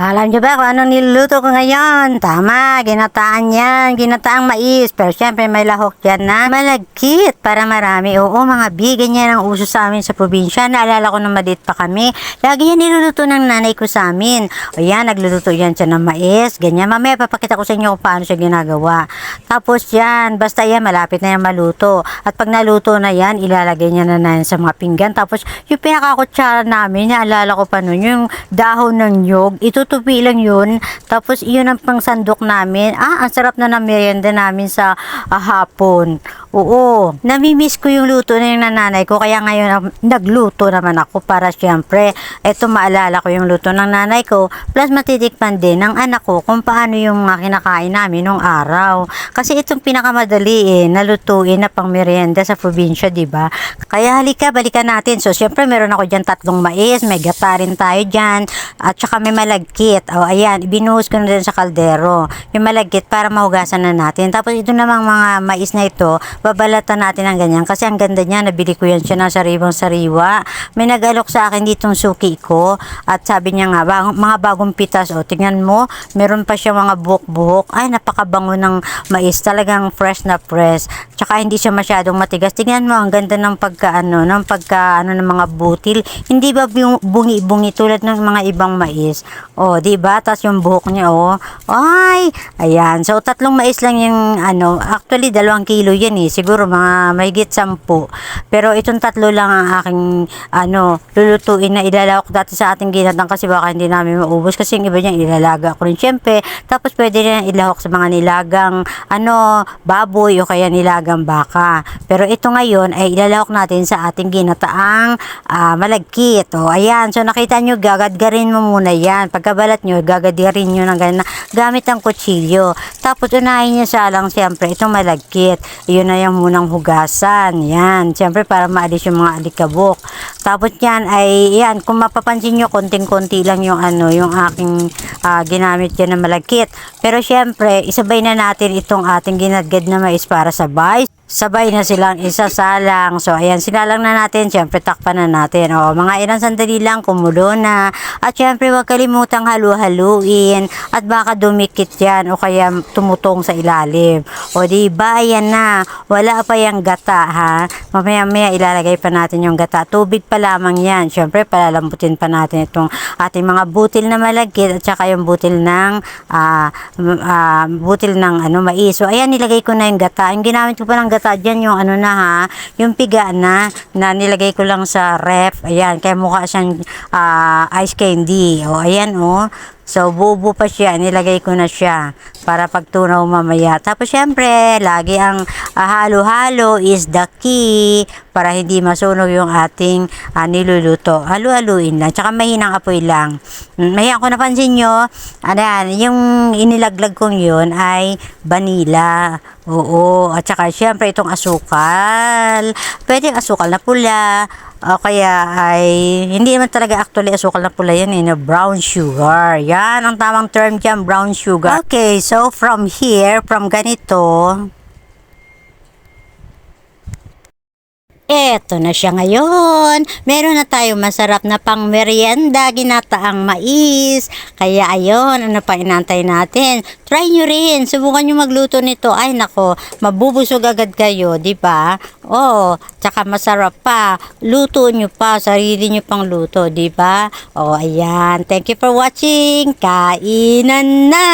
Alam niyo ba kung anong niluluto ko ngayon? Tama, ginataan yan. Ginataang mais. Pero syempre may lahok yan na malagkit para marami. Oo, mga bi, ganyan ang uso sa amin sa probinsya. Naalala ko nung maliit pa kami. Lagi yan niluluto ng nanay ko sa amin. O yan, nagluluto yan siya ng mais. Ganyan. Mamaya papakita ko sa inyo kung paano siya ginagawa. Tapos yan, basta yan, malapit na yan maluto. At pag naluto na yan, ilalagay niya na na sa mga pinggan. Tapos yung pinakakutsara namin, naalala ko pa nun, yung dahon ng nyog, itutupi lang yun. Tapos yun ang pangsandok namin. Ah, ang sarap na ng merienda namin sa ah, hapon. Oo, namimiss ko yung luto na yung nanay ko. Kaya ngayon ah, nagluto naman ako para syempre, eto maalala ko yung luto ng nanay ko. Plus matitikman din ng anak ko kung paano yung mga kinakain namin nung araw. Kasi itong pinakamadali eh, nalutuin na pang merienda sa probinsya, di ba? Kaya halika, balikan natin. So, syempre, meron ako dyan tatlong mais, may gata rin tayo dyan, at saka may malagkit. O, ayan, binuhos ko na din sa kaldero. Yung malagkit para mahugasan na natin. Tapos, ito namang mga mais na ito, babalatan natin ng ganyan. Kasi ang ganda niya, nabili ko yan siya ng sariwang sariwa. May nag-alok sa akin ditong suki ko. At sabi niya nga, bag- mga bagong pitas, o, tingnan mo, meron pa siya mga buhok-buhok. Ay, napakabango ng mais. Talagang fresh na fresh. Tsaka hindi siya masyadong matigas. Tingnan mo, ang ganda ng pagkaano, ng pagkaano ng mga butil. Hindi ba bu- bungi-bungi tulad ng mga ibang mais? O, di ba? Tapos yung buhok niya, o. Ay, ayan. So, tatlong mais lang yung, ano, actually, dalawang kilo yan eh. Siguro mga mahigit sampu. Pero itong tatlo lang ang aking, ano, lulutuin na ilalawak dati sa ating ginatang kasi baka hindi namin maubos. Kasi yung iba niya, ilalaga ko rin. Siyempre, tapos pwede rin ilahok sa mga nilagang, ano, baboy o kaya nilagang baka. Pero ito ngayon ay ilalahok natin sa ating ginataang ah, malagkit. O, ayan. So, nakita nyo, gagadgarin mo muna yan. Pagkabalat nyo, gagadgarin nyo ng ganun gamit ang kutsilyo. Tapos, unahin nyo sa lang, siyempre, itong malagkit. Yun na yung munang hugasan. Yan. Siyempre, para maalis yung mga alikabok. Tapos yan ay, yan, kung mapapansin nyo, konting-konti lang yung ano, yung aking ah, ginamit dyan na malagkit. Pero syempre, isabay na natin itong ating ginadgad na mais para sabay. Sabay na silang isasalang. So, ayan, sinalang na natin. Syempre, takpan na natin. O, mga ilang sandali lang, kumulo na. At syempre, huwag kalimutang halu-haluin. At baka dumikit yan o kaya tumutong sa ilalim. O, di ba, ayan na. Wala pa yung gata, ha? Mamaya-maya ilalagay pa natin yung gata. Tubig pa lamang yan. Syempre, palalambutin pa natin itong ating mga butil na malagkit at saka yung butil ng m- ah, butil ng ano mais. So ayan nilagay ko na yung gata. Yung ginamit ko pa ng gata diyan yung ano na ha, yung piga na na nilagay ko lang sa ref. Ayan, kaya mukha siyang ah, ice candy. O ayan oh. So, bubo pa siya. Nilagay ko na siya para pagtunaw mamaya. Tapos, syempre, lagi ang ah, halo-halo is the key para hindi masunog yung ating ah, niluluto. Halu-haluin lang. Tsaka mahinang apoy lang. Mm, Mahiya ko napansin nyo, ano yan, yung inilaglag kong yun ay vanilla. Oo. At saka, syempre, itong asukal. Pwede asukal na pula. O kaya ay, hindi naman talaga actually asukal na pula yan eh, na brown sugar. Yan, ang tamang term dyan, brown sugar. Okay, so from here, from ganito, Eto na siya ngayon. Meron na tayo masarap na pang merienda, ginataang mais. Kaya ayon, ano pa inantay natin? Try nyo rin. Subukan nyo magluto nito. Ay nako, mabubusog agad kayo, di ba? Oh, tsaka masarap pa. Luto nyo pa, sarili nyo pang luto, di ba? Oh, ayan. Thank you for watching. Kainan na!